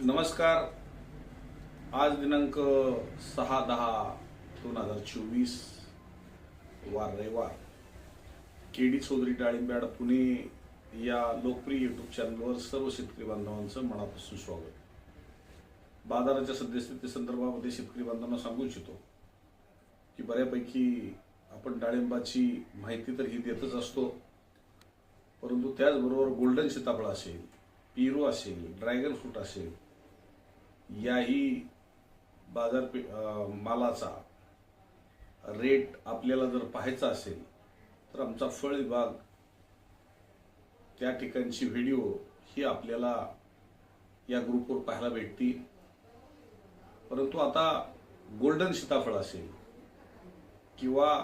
नमस्कार. आज दिनांक सहा दहा दोन हजार चोवीस वार रविवार. के डी चौधरी डाळिंब्याड पुणे या लोकप्रिय युट्यूब चॅनलवर सर्व शेतकरी बांधवांचं मनापासून स्वागत. बाजाराच्या सद्यस्थिती संदर्भामध्ये शेतकरी बांधवांना सांगू इच्छितो की बऱ्यापैकी आपण डाळिंबाची माहिती तर ही देतच असतो. परंतु त्याचबरोबर गोल्डन सीताफळ असेल पेरू असेल ड्रॅगन फ्रूट असेल याही बाजारपेठ मालाचा रेट आपल्याला जर पाहायचा असेल तर आमचा फळ विभाग त्या ठिकाणची व्हिडिओ ही आपल्याला या ग्रुपवर पाहायला भेटतील. परंतु आता गोल्डन सीताफळ असेल किंवा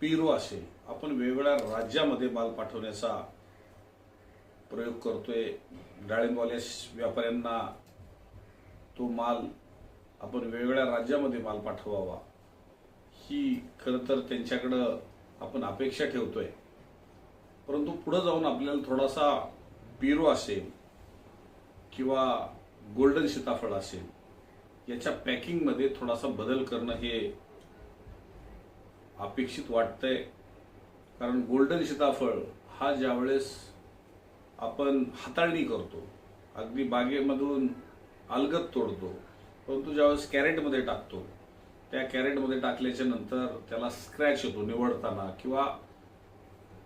पेरू असेल आपण वेगवेगळ्या राज्यामध्ये माल पाठवण्याचा प्रयोग करतोय. डाळिंबवाल्या व्यापाऱ्यांना तो माल आपण वेगवेगळ्या राज्यामध्ये माल पाठवावा. ही खरं तर त्यांच्याकडं आपण अपेक्षा ठेवतोय. परंतु पुढं जाऊन आपल्याला थोडासा पेरू असेल किंवा गोल्डन सीताफळ असेल याच्या पॅकिंगमध्ये थोडासा बदल करणं हे अपेक्षित वाटतंय. कारण गोल्डन सीताफळ हा ज्यावेळेस आपण हाताळणी करतो अगदी बागेमधून अलगद तोडतो. परंतु ज्यावेळेस कॅरेटमध्ये टाकतो त्या कॅरेटमध्ये टाकल्याच्या नंतर त्याला स्क्रॅच येतो निवडताना किंवा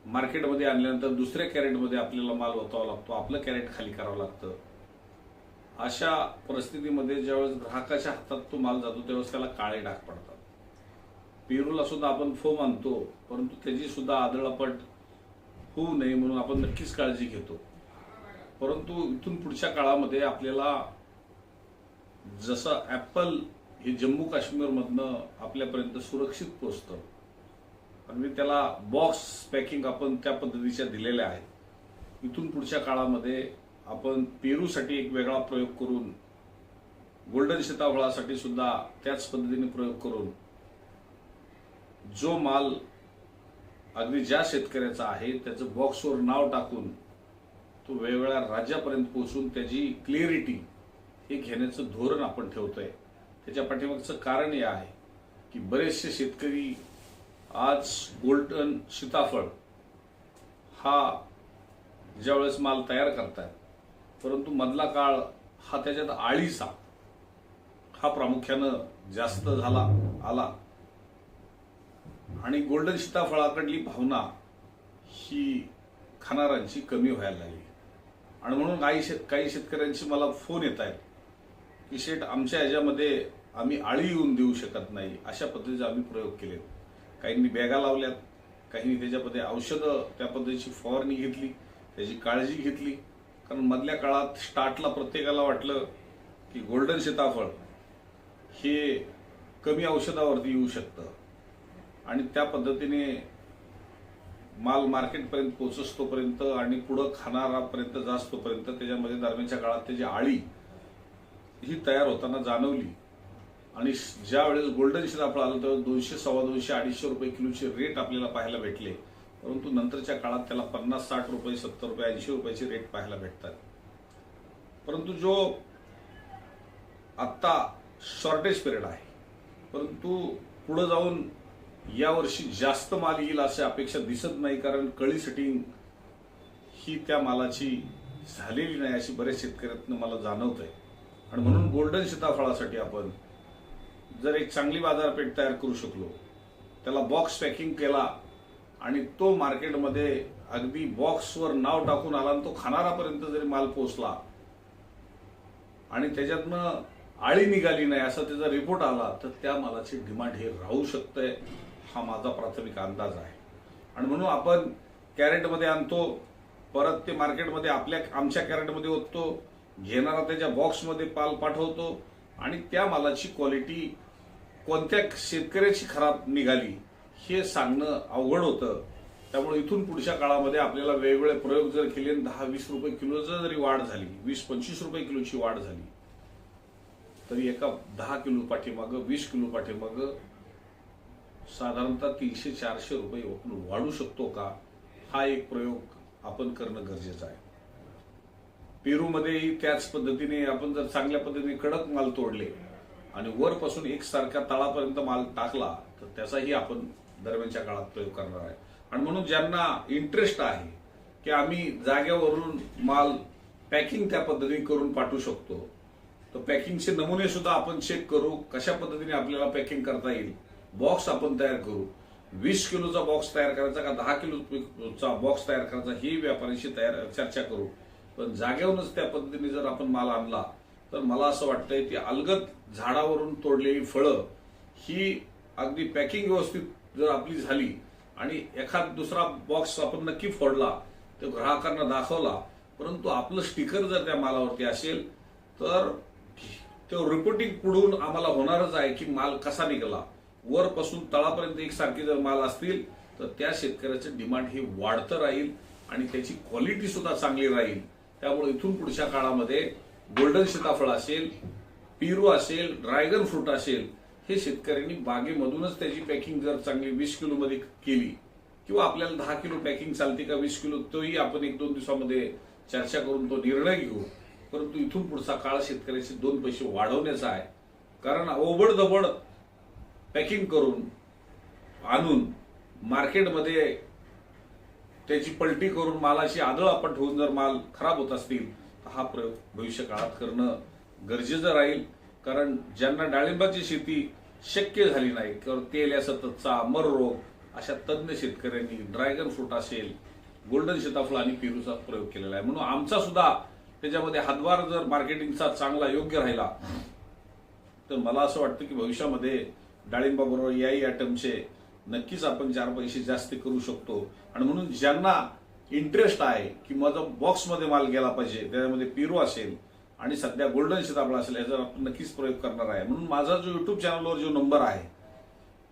मार्केटमध्ये आणल्यानंतर दुसऱ्या कॅरेटमध्ये आपल्याला माल ओतावा लागतो आपलं कॅरेट खाली करावं लागतं. अशा परिस्थितीमध्ये ज्यावेळेस ग्राहकाच्या हातात तो माल जातो त्यावेळेस त्याला काळे डाग पडतात. पेरूला सुद्धा आपण फोम आणतो परंतु त्याची सुद्धा आदळापट होऊ नये म्हणून आपण नक्कीच काळजी घेतो. परंतु इथून पुढच्या काळामध्ये आपल्याला जसं ॲपल हे जम्मू काश्मीरमधनं आपल्यापर्यंत सुरक्षित पोचतं आणि त्याला बॉक्स पॅकिंग आपण त्या पद्धतीच्या दिलेल्या आहेत. इथून पुढच्या काळामध्ये आपण पेरूसाठी एक वेगळा प्रयोग करून गोल्डन सीताफळासाठी सुद्धा त्याच पद्धतीने प्रयोग करून जो माल अगदी ज्या शेतकऱ्याचा आहे त्याचं बॉक्सवर नाव टाकून तो वेगवेगळ्या राज्यापर्यंत पोहोचून त्याची क्लिअरिटी हे घेण्याचं धोरण आपण ठेवतोय. त्याच्या पाठीमागचं कारण हे आहे की बरेचसे शेतकरी आज गोल्डन सीताफळ हा ज्यावेळेस माल तयार करतात परंतु मधला काळ हा त्याच्यात आळीचा हा प्रामुख्यानं जास्त झाला आला. आणि गोल्डन सीताफळाकडली भावना ही खाणाऱ्यांची कमी व्हायला लागली. आणि म्हणून काही शेत काही शेतकऱ्यांशी मला फोन येत आहेत की शेट आमच्या ह्याच्यामध्ये आम्ही आळी येऊन देऊ शकत नाही अशा पद्धतीचे आम्ही प्रयोग केले काहींनी बॅगा लावल्यात काहींनी त्याच्यामध्ये औषधं त्या पद्धतीची फवारणी घेतली त्याची काळजी घेतली. कारण मधल्या काळात स्टार्टला प्रत्येकाला वाटलं की गोल्डन सीताफळ हे कमी औषधावरती येऊ शकतं. आणि त्या पद्धतीने माल मार्केटपर्यंत पोचसतोपर्यंत आणि पुढं खाणारापर्यंत जास्तोपर्यंत त्याच्यामध्ये दरम्यानच्या काळात त्याची आळी ही तयार होताना जाणवली. आणि ज्या वेळेस गोल्डन सीताफळ आलं तेव्हा दोनशे सव्वा दोनशे अडीचशे रुपये किलोचे रेट आपल्याला पाहायला भेटले. परंतु नंतरच्या काळात त्याला पन्नास साठ रुपये सत्तर रुपये ऐंशी रुपयाचे रेट पाहायला भेटतात. परंतु जो आत्ता शॉर्टेज पिरियड आहे परंतु पुढे जाऊन यावर्षी जास्त माल येईल अशी अपेक्षा दिसत नाही कारण कळी सेटिंग ही त्या मालाची झालेली नाही अशी बरेच शेतकऱ्यांना मला जाणवत आहे आणि म्हणून गोल्डन सीताफळासाठी आपण जर एक चांगली बाजारपेठ तयार करू शकलो त्याला बॉक्स पॅकिंग केला आणि तो मार्केटमध्ये अगदी बॉक्सवर नाव टाकून आला आणि तो खाणारापर्यंत जरी माल पोचला आणि त्याच्यातनं आळी निघाली नाही असा त्याचा रिपोर्ट आला तर त्या मालाची डिमांड हे राहू शकतंय हा माझा प्राथमिक अंदाज आहे. आणि म्हणून आपण कॅरेटमध्ये आणतो परत ते मार्केटमध्ये आपल्या आमच्या कॅरेटमध्ये ओततो घेणारा त्याच्या बॉक्समध्ये पाल पाठवतो आणि त्या मालाची क्वालिटी कोणत्या शेतकऱ्याची खराब निघाली हे सांगणं अवघड होतं. त्यामुळे इथून पुढच्या काळामध्ये आपल्याला वेगवेगळे प्रयोग जर केले आणि दहा वीस रुपये किलोचं जरी वाढ झाली वीस पंचवीस रुपये किलोची वाढ झाली तरी एका दहा किलो पाठीमागं वीस किलो पाठीमागं साधारणतः तीनशे चारशे रुपये आपण वाढू शकतो का? हा एक प्रयोग आपण करणं गरजेचं आहे. पेरूमध्येही त्याच पद्धतीने आपण जर चांगल्या पद्धतीने कडक माल तोडले आणि वरपासून एकसारख्या तळापर्यंत माल टाकला तर त्याचाही आपण दरम्यानच्या काळात प्रयोग करणार आहे. आणि म्हणून ज्यांना इंटरेस्ट आहे की आम्ही जाग्यावरून माल पॅकिंग त्या पद्धतीने करून पाठवू शकतो तर पॅकिंगचे नमुने सुद्धा आपण चेक करू कशा पद्धतीने आपल्याला पॅकिंग करता येईल. बॉक्स आपण तयार करू. वीस किलोचा बॉक्स तयार करायचा का दहा किलोचा बॉक्स तयार करायचा ही व्यापाऱ्यांशी तयार चर्चा करू. पण जागेवरूनच त्या पद्धतीने जर आपण माल आणला तर मला असं वाटतंय की अलगत झाडावरून तोडलेली फळं ही अगदी पॅकिंग व्यवस्थित जर आपली झाली आणि एखाद दुसरा बॉक्स आपण नक्की फोडला तो ग्राहकांना दाखवला परंतु आपलं स्टिकर जर त्या मालावरती असेल तर तो रिपोर्टिंग पुढून आम्हाला होणारच आहे की माल कसा निघाला. वरपासून तळापर्यंत एकसारखे जर माल असतील तर त्या शेतकऱ्याचं डिमांड हे वाढतं राहील आणि त्याची क्वालिटी सुद्धा चांगली राहील. त्यामुळे इथून पुढच्या काळामध्ये गोल्डन सीताफळ असेल पेरू असेल ड्रॅगन फ्रूट असेल हे शेतकऱ्यांनी बागेमधूनच त्याची पॅकिंग जर चांगली वीस किलोमध्ये केली किंवा आपल्याला दहा किलो पॅकिंग चालते का वीस किलो तोही आपण एक दोन दिवसामध्ये चर्चा करून तो निर्णय घेऊ. परंतु इथून पुढचा काळ शेतकऱ्याचे दोन पैसे वाढवण्याचा आहे. कारण ओबडधबड पॅकिंग करून आणून मार्केटमध्ये त्याची पलटी करून मालाशी आदळ आपण ठेवून जर माल खराब होत असतील तर हा प्रयोग भविष्य काळात करणं गरजेचं राहील. कारण ज्यांना डाळिंबाची शेती शक्य झाली नाही किंवा तेल या सततचा मर रोग अशा तज्ज्ञ शेतकऱ्यांनी ड्रॅगन फ्रूट असेल गोल्डन सीताफळ आणि पेरूचा प्रयोग केलेला आहे. म्हणून आमचा सुद्धा त्याच्यामध्ये हातभार जर मार्केटिंगचा चांगला योग्य राहिला तर मला असं वाटतं की भविष्यामध्ये डाळिंबाबरोबर याही आयटमचे नक्कीच आपण चार पैसे जास्त करू शकतो. आणि म्हणून ज्यांना इंटरेस्ट आहे की माझा बॉक्समध्ये माल गेला पाहिजे त्याच्यामध्ये पेरू असेल आणि सध्या गोल्डन सीताफळ असेल याचा आपण नक्कीच प्रयोग करणार आहे. म्हणून माझा जो युट्यूब चॅनलवर जो नंबर आहे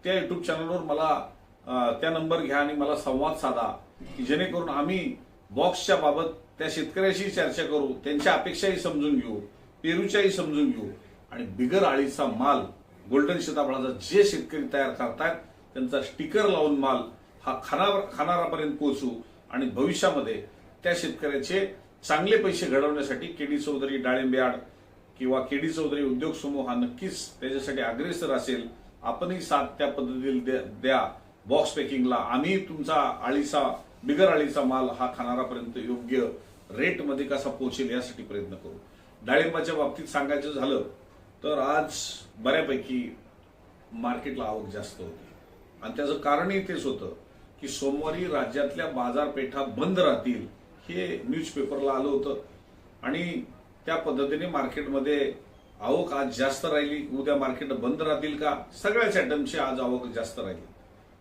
त्या युट्यूब चॅनलवर मला त्या नंबर घ्या आणि मला संवाद साधा की जेणेकरून आम्ही बॉक्सच्या बाबत त्या शेतकऱ्याशी चर्चा करू त्यांच्या अपेक्षाही समजून घेऊ पेरूच्याही समजून घेऊ. आणि बिगर आळीचा माल गोल्डन सीताफळाचा जे शेतकरी तयार करतायत त्यांचा स्टिकर लावून माल हा खाना खाणारापर्यंत पोहोचू आणि भविष्यामध्ये त्या शेतकऱ्याचे चांगले पैसे घडवण्यासाठी केडी चौधरी डाळिंब्याड किंवा केडी चौधरी उद्योग समूह हा नक्कीच त्याच्यासाठी अग्रेसर असेल. आपणही साथ त्या पद्धतीला द्या- द्या. बॉक्स पॅकिंगला. आम्ही तुमचा आळीचा बिगर आळीचा माल हा खाणारापर्यंत योग्य रेटमध्ये कसा पोहोचेल यासाठी प्रयत्न करू. डाळिंबाच्या बाबतीत सांगायचं झालं तर आज बऱ्यापैकी मार्केटला आवक जास्त होती. आणि त्याचं कारणही तेच होतं की सोमवारी राज्यातल्या बाजारपेठा बंद राहतील हे न्यूजपेपरला आलं होतं. आणि त्या पद्धतीने मार्केटमध्ये आवक आज जास्त राहिली. उद्या मार्केट बंद राहतील का? सगळ्याच आयटमची आज आवक जास्त राहिली.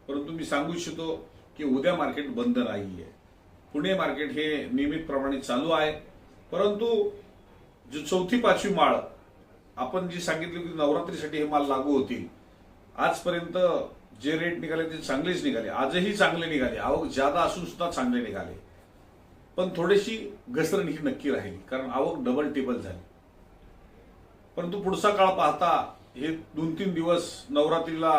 परंतु मी सांगू इच्छितो की उद्या मार्केट बंद नाहीये. पुणे मार्केट हे नियमितप्रमाणे चालू आहे. परंतु जो चौथी पाचवी माळ आपण जी सांगितली की नवरात्रीसाठी हे माल लागू होतील. आजपर्यंत जे रेट निघाले ते चांगलेच निघाले. आजही चांगले निघाले. आवक जादा असून सुद्धा चांगले निघाले. पण थोडीशी घसरण ही नक्की राहिली. कारण आवक डबल टेबल झाली. परंतु पुढचा काळ पाहता हे दोन तीन दिवस नवरात्रीला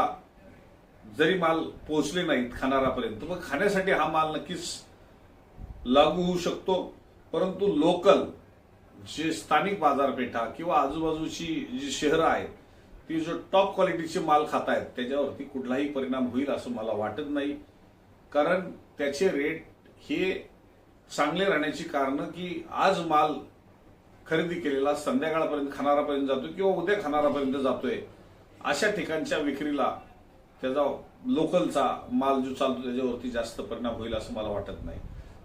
जरी माल पोहोचले नाहीत खाणारापर्यंत मग खाण्यासाठी हा माल नक्कीच लागू होऊ शकतो. परंतु लोकल जे स्थानिक बाजारपेठा किंवा आजूबाजूची जी शहरं आहेत ती जो टॉप क्वालिटीचे माल खात आहेत त्याच्यावरती कुठलाही परिणाम होईल असं मला वाटत नाही. कारण त्याचे रेट हे चांगले राहण्याची कारणं की आज माल खरेदी केलेला संध्याकाळपर्यंत खाणारापर्यंत जातो किंवा उद्या खाणारापर्यंत जातोय अशा ठिकाणच्या विक्रीला त्याचा लोकलचा माल जो चालतो त्याच्यावरती जास्त परिणाम होईल असं मला वाटत नाही.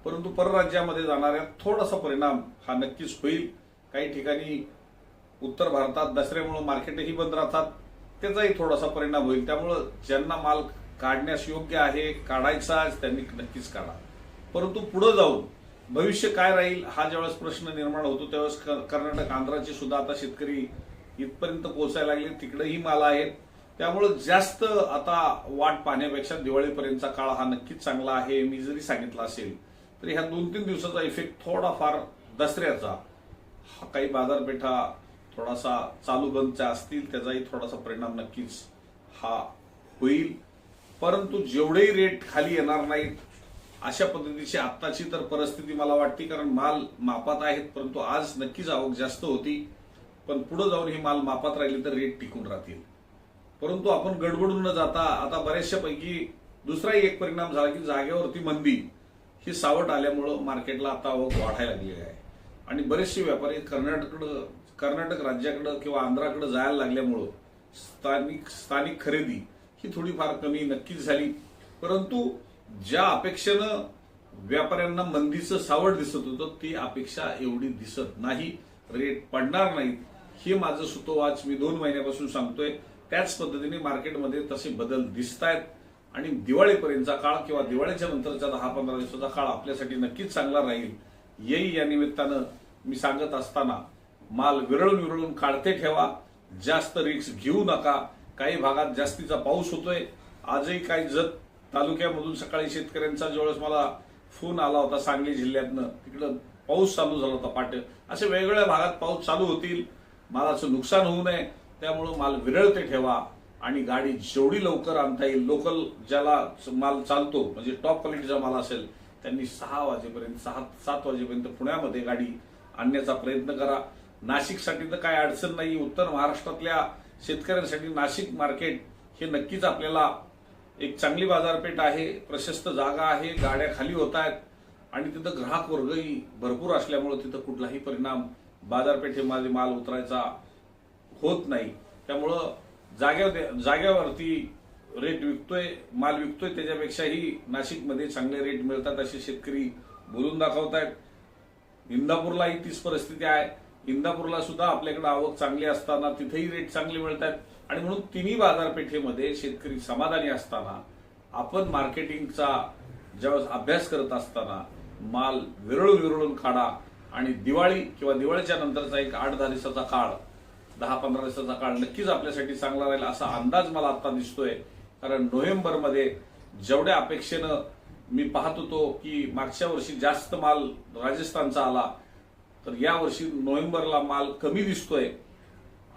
परंतु परराज्यामध्ये जाणाऱ्या थोडासा परिणाम हा नक्कीच होईल. काही ठिकाणी उत्तर भारतात दसऱ्यामुळे मार्केटही बंद राहतात. त्याचाही थोडासा परिणाम होईल. त्यामुळं ज्यांना माल काढण्यास योग्य आहे काढायचा त्यांनी नक्कीच काढा. परंतु पुढे जाऊन भविष्य काय राहील हा ज्यावेळेस प्रश्न निर्माण होतो त्यावेळेस कर्नाटक आंध्राचे सुद्धा आता शेतकरी इथपर्यंत पोहोचायला लागले. तिकडेही माल आहेत. त्यामुळं जास्त आता वाट पाहण्यापेक्षा दिवाळीपर्यंतचा काळ हा नक्कीच चांगला आहे मी जरी सांगितलं असेल तरी ह्या दोन तीन दिवसाचा इफेक्ट थोडाफार दसऱ्याचा. हा काही बाजारपेठा थोडासा चालू बंदच्या असतील त्याचाही थोडासा परिणाम नक्कीच हा होईल. परंतु जेवढेही रेट खाली येणार नाहीत अशा पद्धतीची आत्ताची तर परिस्थिती मला वाटते कारण माल मापात आहेत परंतु आज नक्कीच आवक जास्त होती. पण पुढे जाऊन हे माल मापात राहिले तर रेट टिकून राहतील. परंतु आपण गडबडून न जाता आता बऱ्याचशा पैकी दुसराही एक परिणाम झाला की जागेवरती मंदी ही सावट आल्यामुळं मार्केटला आता आवक वाढायला लागली आहे. आणि बरेचसे व्यापारी कर्नाटक कर्नाटक राज्याकडं किंवा आंध्राकडे जायला लागल्यामुळं स्थानिक स्थानिक खरेदी ही थोडीफार कमी नक्कीच झाली. परंतु ज्या अपेक्षेनं व्यापाऱ्यांना मंदीचं सावड दिसत होतं ती अपेक्षा एवढी दिसत नाही रेट पडणार नाहीत. हे माझं सुतोवाच मी दोन महिन्यापासून सांगतोय. त्याच पद्धतीने मार्केटमध्ये तसे बदल दिसत आहेत आणि दिवाळीपर्यंतचा काळ किंवा दिवाळीच्या नंतरचा दहा पंधरा दिवसाचा काळ आपल्यासाठी नक्कीच चांगला राहील. येई या निमित्तानं मी सांगत असताना माल विरळून विरळून काढते ठेवा. जास्त रिक्स घेऊ नका. काही भागात जास्तीचा पाऊस होतोय. आजही काही जत तालुक्यामधून सकाळी शेतकऱ्यांचा ज्यावेळेस मला फोन आला होता सांगली जिल्ह्यातनं तिकडं पाऊस चालू झाला होता पाट. असे वेगवेगळ्या भागात पाऊस चालू होतील. मालाचं नुकसान होऊ नये. त्यामुळं माल विरळते ठेवा. आणि गाडी जेवढी लवकर आणता येईल लोकल ज्याला माल चालतो म्हणजे टॉप क्वालिटीचा माल असेल त्यांनी सहा वाजेपर्यंत सहा सात वाजेपर्यंत पुण्यामध्ये गाडी आणण्याचा प्रयत्न करा. नाशिकसाठी तर काय अडचण नाही. उत्तर महाराष्ट्रातल्या शेतकऱ्यांसाठी नाशिक मार्केट हे नक्कीच आपल्याला एक चांगली बाजारपेठ आहे प्रशस्त जागा आहे गाड्या खाली होत आहेत आणि तिथं ग्राहक वर्गही भरपूर असल्यामुळे तिथं कुठलाही परिणाम बाजारपेठेमध्ये माल उतरायचा होत नाही. त्यामुळं जाग्या जाग्यावरती रेट विकतोय माल विकतोय त्याच्यापेक्षाही नाशिकमध्ये चांगले रेट मिळतात असे शेतकरी बोलून दाखवत आहेत इंदापूरलाही तीच परिस्थिती आहे. इंदापूरला सुद्धा आपल्याकडे आवक चांगली असताना तिथेही रेट चांगले मिळत आहेत आणि म्हणून तिन्ही बाजारपेठेमध्ये शेतकरी समाधानी असताना आपण मार्केटिंगचा ज्यावेळेस अभ्यास करत असताना माल विरळून विरळून काढा आणि दिवाळी किंवा दिवाळीच्या नंतरचा एक आठ दहा दिवसाचा काळ दहा पंधरा दिवसाचा काळ नक्कीच आपल्यासाठी चांगला राहील असा अंदाज मला आता दिसतोय. कारण नोव्हेंबरमध्ये जेवढ्या अपेक्षेनं मी पाहत होतो की मागच्या वर्षी जास्त माल राजस्थानचा आला तर यावर्षी नोव्हेंबरला माल कमी दिसतोय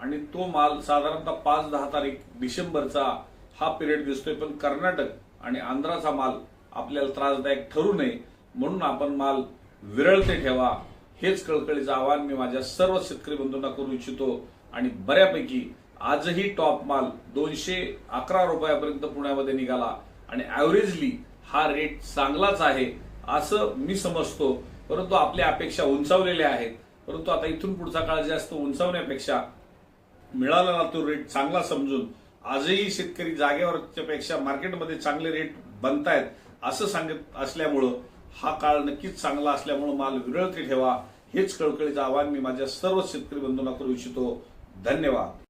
आणि तो माल साधारणतः पाच दहा तारीख डिसेंबरचा हा पिरियड दिसतोय. पण कर्नाटक आणि आंध्राचा माल आपल्याला त्रासदायक ठरू नये म्हणून आपण माल विरळते ठेवा. हेच कळकळीचं आवाहन मी माझ्या सर्व शेतकरी बंधूंना करू इच्छितो आणि बऱ्यापैकी आजही टॉप माल दोनशे अकरा रुपयापर्यंत पुण्यामध्ये निघाला आणि ॲव्हरेजली हा रेट चांगलाच आहे असं मी समजतो. परंतु आपल्या अपेक्षा उंचावलेल्या आहेत. परंतु आता इथून पुढचा काळ जास्त उंचावण्यापेक्षा मिळालेला तो रेट चांगला समजून आजही शेतकरी जागेवरच्या पेक्षा मार्केटमध्ये चांगले रेट बनतायत असं सांगत असल्यामुळं हा काळ नक्कीच चांगला असल्यामुळं माल विरळते ठेवा हेच कळकळीचं आवाहन मी माझ्या सर्व शेतकरी बंधूंना करू इच्छितो. धन्यवाद.